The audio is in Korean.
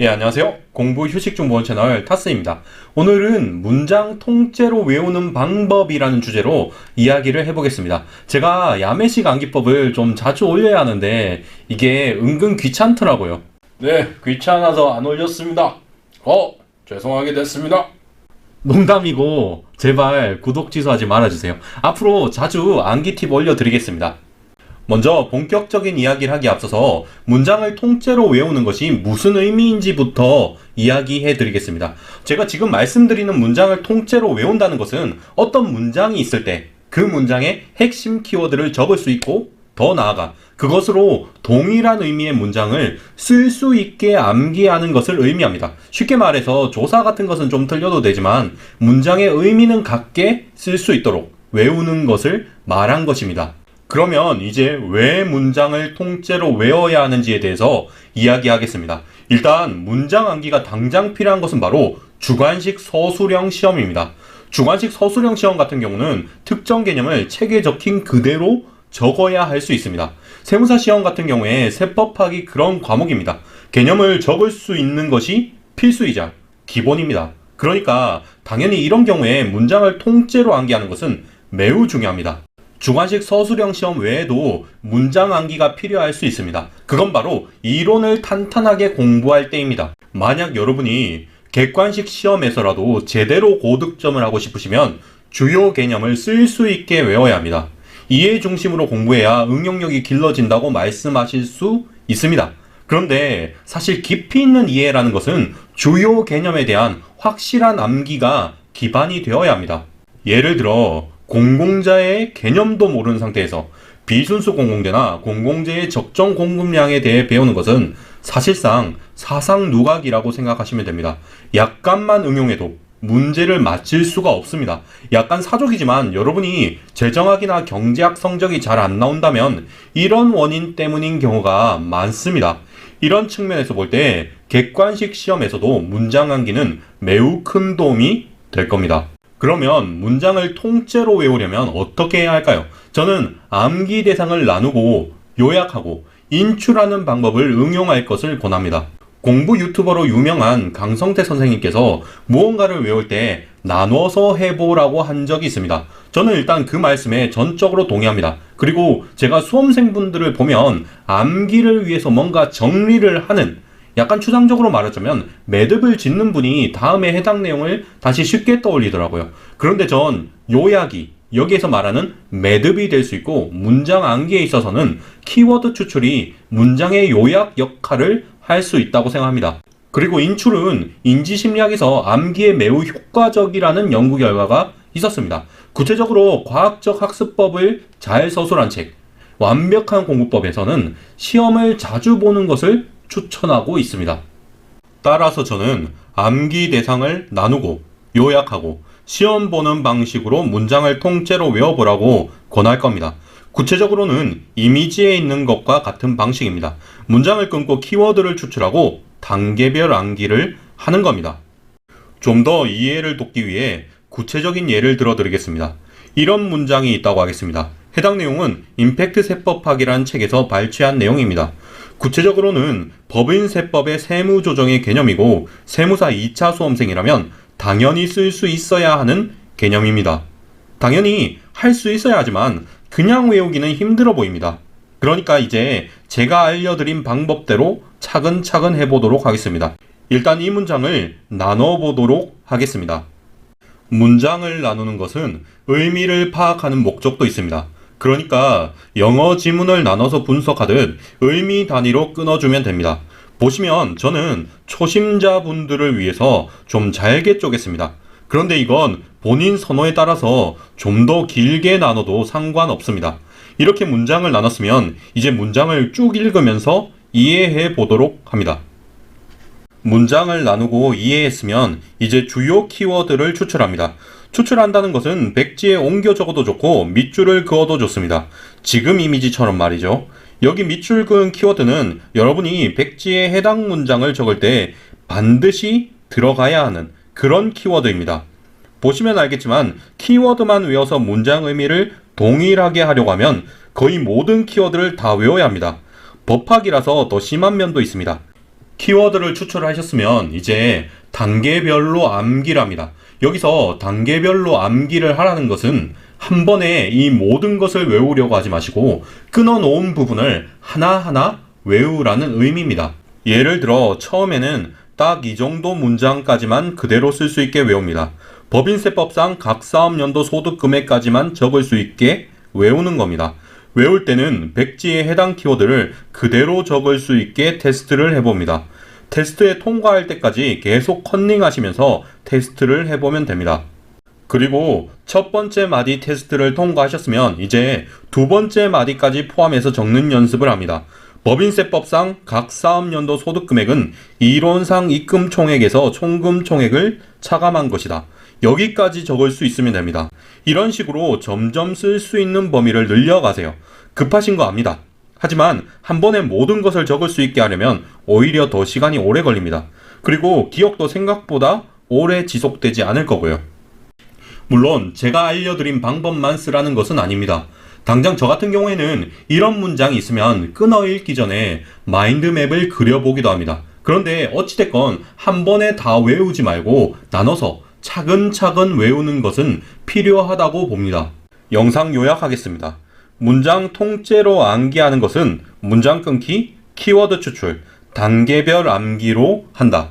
예, 안녕하세요. 공부 휴식 정보 채널 타스입니다. 오늘은 문장 통째로 외우는 방법이라는 주제로 이야기를 해보겠습니다. 제가 야매식 암기법을 좀 자주 올려야 하는데 이게 은근 귀찮더라고요. 네, 귀찮아서 안 올렸습니다. 어, 죄송하게 됐습니다. 농담이고 제발 구독 취소하지 말아주세요. 앞으로 자주 암기 팁 올려드리겠습니다. 먼저 본격적인 이야기를 하기 앞서서 문장을 통째로 외우는 것이 무슨 의미인지부터 이야기해 드리겠습니다. 제가 지금 말씀드리는 문장을 통째로 외운다는 것은 어떤 문장이 있을 때 그 문장의 핵심 키워드를 적을 수 있고 더 나아가 그것으로 동일한 의미의 문장을 쓸 수 있게 암기하는 것을 의미합니다. 쉽게 말해서 조사 같은 것은 좀 틀려도 되지만 문장의 의미는 같게 쓸 수 있도록 외우는 것을 말한 것입니다. 그러면 이제 왜 문장을 통째로 외워야 하는지에 대해서 이야기하겠습니다. 일단 문장 암기가 당장 필요한 것은 바로 주관식 서술형 시험입니다. 주관식 서술형 시험 같은 경우는 특정 개념을 책에 적힌 그대로 적어야 할 수 있습니다. 세무사 시험 같은 경우에 세법학이 그런 과목입니다. 개념을 적을 수 있는 것이 필수이자 기본입니다. 그러니까 당연히 이런 경우에 문장을 통째로 암기하는 것은 매우 중요합니다. 주관식 서술형 시험 외에도 문장 암기가 필요할 수 있습니다. 그건 바로 이론을 탄탄하게 공부할 때입니다. 만약 여러분이 객관식 시험에서라도 제대로 고득점을 하고 싶으시면 주요 개념을 쓸 수 있게 외워야 합니다. 이해 중심으로 공부해야 응용력이 길러진다고 말씀하실 수 있습니다. 그런데 사실 깊이 있는 이해라는 것은 주요 개념에 대한 확실한 암기가 기반이 되어야 합니다. 예를 들어 공공자의 개념도 모르는 상태에서 비순수 공공재나 공공재의 적정 공급량에 대해 배우는 것은 사실상 사상 누각이라고 생각하시면 됩니다. 약간만 응용해도 문제를 맞힐 수가 없습니다. 약간 사족이지만 여러분이 재정학이나 경제학 성적이 잘 안 나온다면 이런 원인 때문인 경우가 많습니다. 이런 측면에서 볼 때 객관식 시험에서도 문장 암기는 매우 큰 도움이 될 겁니다. 그러면 문장을 통째로 외우려면 어떻게 해야 할까요? 저는 암기 대상을 나누고 요약하고 인출하는 방법을 응용할 것을 권합니다. 공부 유튜버로 유명한 강성태 선생님께서 무언가를 외울 때 나눠서 해보라고 한 적이 있습니다. 저는 일단 그 말씀에 전적으로 동의합니다. 그리고 제가 수험생분들을 보면 암기를 위해서 뭔가 정리를 하는 약간 추상적으로 말하자면 매듭을 짓는 분이 다음에 해당 내용을 다시 쉽게 떠올리더라고요. 그런데 전 요약이 여기에서 말하는 매듭이 될 수 있고 문장 암기에 있어서는 키워드 추출이 문장의 요약 역할을 할 수 있다고 생각합니다. 그리고 인출은 인지심리학에서 암기에 매우 효과적이라는 연구 결과가 있었습니다. 구체적으로 과학적 학습법을 잘 서술한 책, 완벽한 공부법에서는 시험을 자주 보는 것을 추천하고 있습니다. 따라서 저는 암기 대상을 나누고 요약하고 시험 보는 방식으로 문장을 통째로 외워보라고 권할 겁니다. 구체적으로는 이미지에 있는 것과 같은 방식입니다. 문장을 끊고 키워드를 추출하고 단계별 암기를 하는 겁니다. 좀 더 이해를 돕기 위해 구체적인 예를 들어 드리겠습니다. 이런 문장이 있다고 하겠습니다. 해당 내용은 임팩트 세법학이라는 책에서 발췌한 내용입니다. 구체적으로는 법인세법의 세무조정의 개념이고 세무사 2차 수험생이라면 당연히 쓸 수 있어야 하는 개념입니다. 당연히 할 수 있어야 하지만 그냥 외우기는 힘들어 보입니다. 그러니까 이제 제가 알려드린 방법대로 차근차근 해보도록 하겠습니다. 일단 이 문장을 나눠보도록 하겠습니다. 문장을 나누는 것은 의미를 파악하는 목적도 있습니다. 그러니까 영어 지문을 나눠서 분석하듯 의미 단위로 끊어주면 됩니다. 보시면 저는 초심자분들을 위해서 좀 잘게 쪼갰습니다. 그런데 이건 본인 선호에 따라서 좀 더 길게 나눠도 상관없습니다. 이렇게 문장을 나눴으면 이제 문장을 쭉 읽으면서 이해해 보도록 합니다. 문장을 나누고 이해했으면 이제 주요 키워드를 추출합니다. 추출한다는 것은 백지에 옮겨 적어도 좋고 밑줄을 그어도 좋습니다. 지금 이미지처럼 말이죠. 여기 밑줄 그은 키워드는 여러분이 백지에 해당 문장을 적을 때 반드시 들어가야 하는 그런 키워드입니다. 보시면 알겠지만 키워드만 외워서 문장 의미를 동일하게 하려고 하면 거의 모든 키워드를 다 외워야 합니다. 법학이라서 더 심한 면도 있습니다. 키워드를 추출하셨으면 이제 단계별로 암기랍니다. 여기서 단계별로 암기를 하라는 것은 한 번에 이 모든 것을 외우려고 하지 마시고 끊어놓은 부분을 하나하나 외우라는 의미입니다. 예를 들어 처음에는 딱 이 정도 문장까지만 그대로 쓸 수 있게 외웁니다. 법인세법상 각 사업연도 소득 금액까지만 적을 수 있게 외우는 겁니다. 외울 때는 백지에 해당 키워드를 그대로 적을 수 있게 테스트를 해봅니다. 테스트에 통과할 때까지 계속 컨닝하시면서 테스트를 해보면 됩니다. 그리고 첫 번째 마디 테스트를 통과하셨으면 이제 두 번째 마디까지 포함해서 적는 연습을 합니다. 법인세법상 각 사업연도 소득 금액은 이론상 입금 총액에서 총금 총액을 차감한 것이다. 여기까지 적을 수 있으면 됩니다. 이런 식으로 점점 쓸 수 있는 범위를 늘려가세요. 급하신 거 압니다. 하지만 한 번에 모든 것을 적을 수 있게 하려면 오히려 더 시간이 오래 걸립니다. 그리고 기억도 생각보다 오래 지속되지 않을 거고요. 물론 제가 알려드린 방법만 쓰라는 것은 아닙니다. 당장 저 같은 경우에는 이런 문장이 있으면 끊어 읽기 전에 마인드맵을 그려보기도 합니다. 그런데 어찌됐건 한 번에 다 외우지 말고 나눠서 차근차근 외우는 것은 필요하다고 봅니다. 영상 요약하겠습니다. 문장 통째로 암기하는 것은 문장 끊기, 키워드 추출, 단계별 암기로 한다.